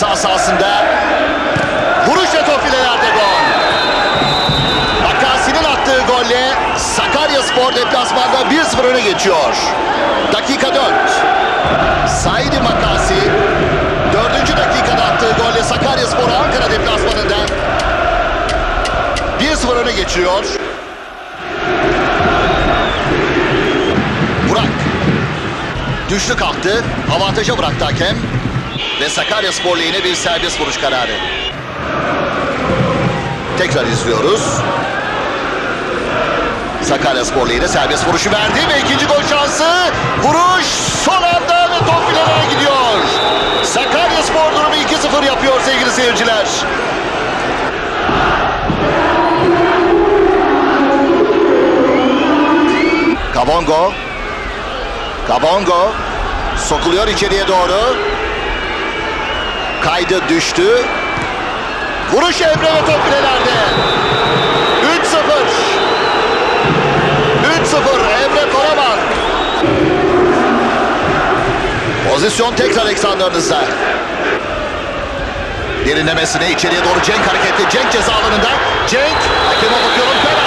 Ceza sahasında vuruş ve top filelerde gol. Makasi'nin attığı golle Sakarya Spor deplasmanda 1-0 öne geçiyor. Dakika 4. Saidi Makasi 4. dakikada attığı golle Sakarya Spor Ankara deplasmanında 1-0 öne geçiyor. Burak düştü kalktı. Avantaja bıraktı hakem. Ve Sakarya Spor lehine bir serbest vuruş kararı. Tekrar izliyoruz. Sakarya Spor lehine serbest vuruşu verdi ve ikinci gol şansı. Vuruş son anda ve top filelere gidiyor. Sakarya Spor durumu 2-0 yapıyor sevgili seyirciler. Kabongo. Kabongo. Sokuluyor içeriye doğru. Kaydı düştü. Vuruş Emre ve top filelerde. 3-0. 3-0 Emre Koraman. Pozisyon tekrar ekranlarınızda. Derinlemesine içeriye doğru Cenk hareketli. Cenk ceza alanında. Cenk hakeme bakıyorum penaltı.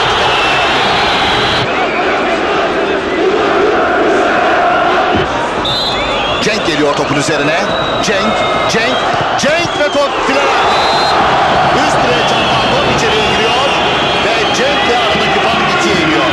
Cenk geliyor topun üzerine. Cenk, Cenk, Cenk ve top filelerde. Üst direğe çarpan top içeriye giriyor ve Cenk'le aradaki fark ikiye iniyor.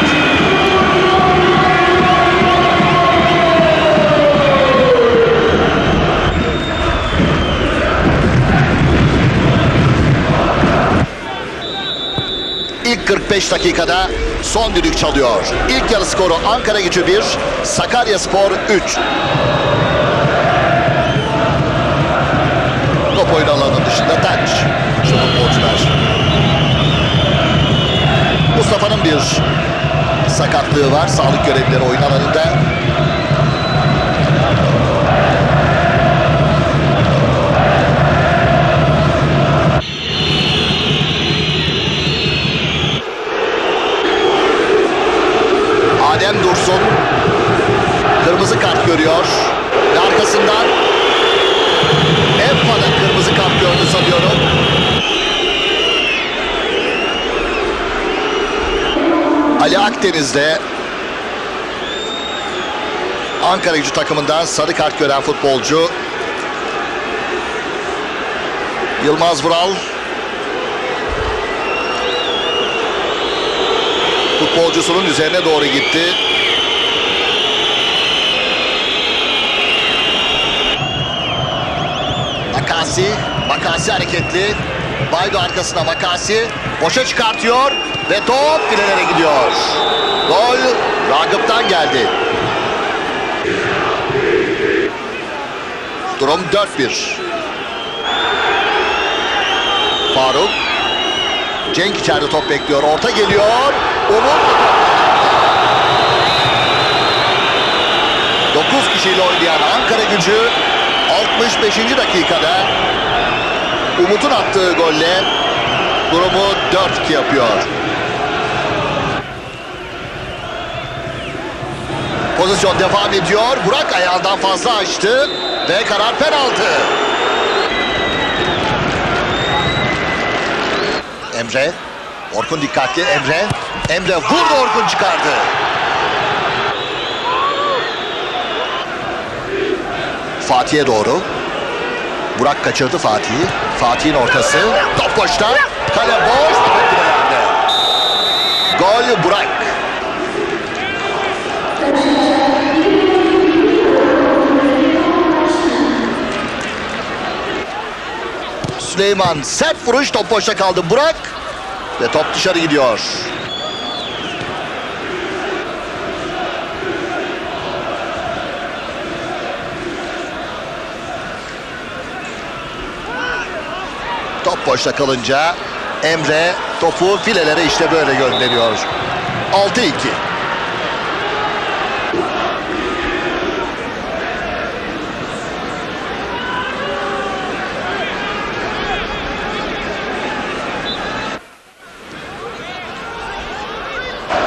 İlk 45 dakikada son düdük çalıyor. İlk yarı skoru Ankara gücü 1, Sakarya Spor 3. oyun alanının dışında taç. Şu futbolcular. Mustafa'nın bir sakatlığı var. Sağlık görevlileri oyun alanında. Adem Dursun kırmızı kart görüyor. Ve arkasından Enfa'da kırmızı kart gördü sanıyorum. Ali Akdeniz'de Ankara gücü takımından sarı kart gören futbolcu Yılmaz Vural futbolcusunun üzerine doğru gitti. Makasi, Makasi hareketli. Baydo arkasına Makasi. Boşa çıkartıyor ve top filelere gidiyor. Gol Ragıp'tan geldi. Durum 4-1. Faruk. Cenk içeride top bekliyor. Orta geliyor. Umut. 9 kişiyle oynayan Ankara gücü 65. dakikada Umut'un attığı golle durumu 4-2 yapıyor. Pozisyon devam ediyor. Burak ayağından fazla açtı ve karar penaltı. Emre. Orkun dikkatli. Emre. Emre vurdu Orkun çıkardı. Fatih'e doğru. Burak kaçırdı Fatih'i. Fatih'in ortası. Top boşta. Kale boş. Top. Gol Burak. Süleyman sert vuruş top boşta kaldı. Burak ve top dışarı gidiyor. Top boşta kalınca Emre topu filelere işte böyle gönderiyor. 6-2.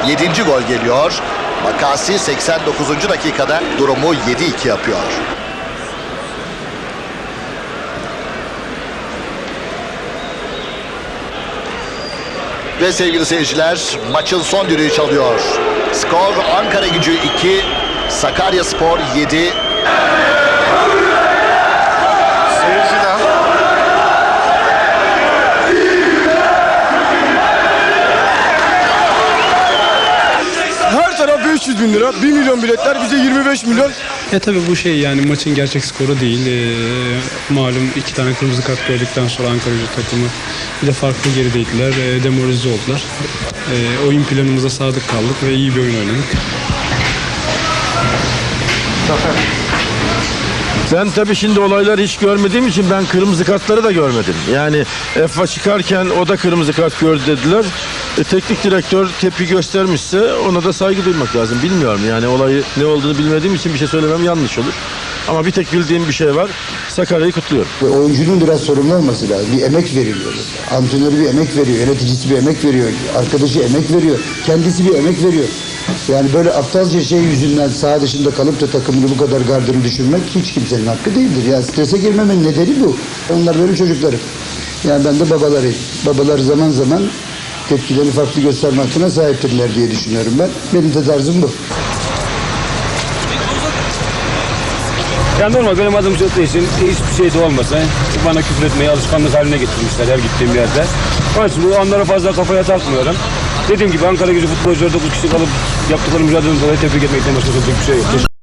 7. gol geliyor. Makasi 89. dakikada durumu 7-2 yapıyor. Ve sevgili seyirciler maçın son düdüğü çalıyor. Skor Ankara gücü 2, Sakarya Spor 7. 500 bin lira. 1 milyon biletler bize 25 milyon. E tabi bu şey yani maçın gerçek skoru değil. Ee, malum iki tane kırmızı kart gördükten sonra Ankara gücü takımı bir de farklı gerideydiler. E, demoralize oldular. E, oyun planımıza sadık kaldık ve iyi bir oyun oynadık. Ben tabii şimdi olayları hiç görmediğim için ben kırmızı kartları da görmedim. Yani EFA çıkarken o da kırmızı kart gördü dediler. E, teknik direktör tepki göstermişse ona da saygı duymak lazım. Bilmiyorum yani olayı ne olduğunu bilmediğim için bir şey söylemem yanlış olur. Ama bir tek bildiğim bir şey var. Sakarya'yı kutluyorum. Oyuncunun biraz sorumlu olması lazım. Bir emek veriliyor. Antrenörü bir emek veriyor, yöneticisi bir emek veriyor, arkadaşı emek veriyor, kendisi bir emek veriyor. Yani böyle aptalca şey yüzünden saha dışında kalıp da takımını bu kadar gardını düşürmek hiç kimsenin hakkı değildir. Ya strese girmemenin nedeni bu. Onlar benim çocuklarım. Yani ben de babalarıyım. Babalar zaman zaman tepkilerini farklı gösterme hakkına sahiptirler diye düşünüyorum ben. Benim de tarzım bu. Ya normal benim adım olduğu için hiçbir şey de olmasa bana küfür etmeyi alışkanlık haline getirmişler her gittiğim yerde. Onun için onlara fazla kafaya takmıyorum. Dediğim gibi Ankara gücü futbolcuları 9 kişi kalıp yaptıkları mücadeleden dolayı tebrik etmekten başka bir şey yok.